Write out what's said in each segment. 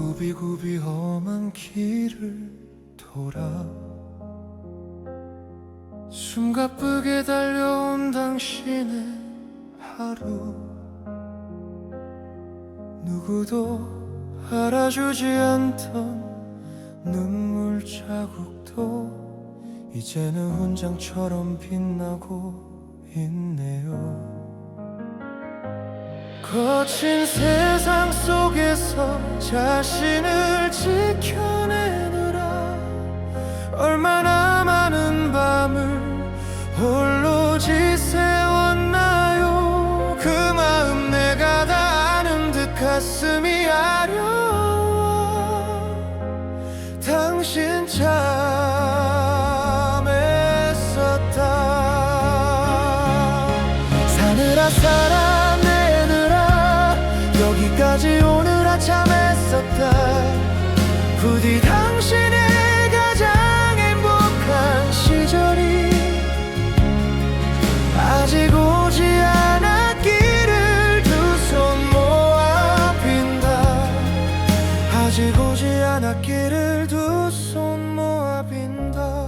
굽이굽이 험한 길을 돌아 숨가쁘게 달려온 당신의 하루. 누구도 알아주지 않던 눈물 자국도 이제는 훈장처럼 빛나고 있네요 거친 세상 속에서 자신을 지켜내느라 얼마나 많은 밤을 홀로 지새웠나요? 그 마음 내가 다 아는 듯 가슴이 아려워. 당신 참 애썼다. 사느라 살아내느라 여기까지 오느라 참 애썼다 부디 당신의 가장 행복한 시절이 아직 오지 않았기를 두 손 모아 빈다. 아직 오지 않았기를 두 손 모아 빈다.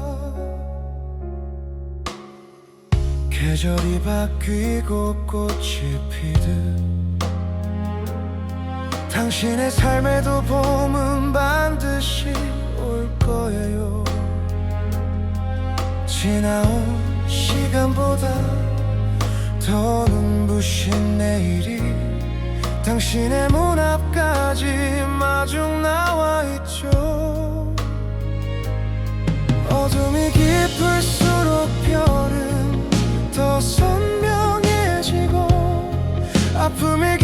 계절이 바뀌고 꽃이 피듯 당신의 삶에도 봄은 반드시 올 거예요. 지나온 시간보다 더 눈부신 내일이 당신의 문 앞까지 마중 나와 있죠. 어둠이 깊을수록 별은 더 선명해지고 아픔이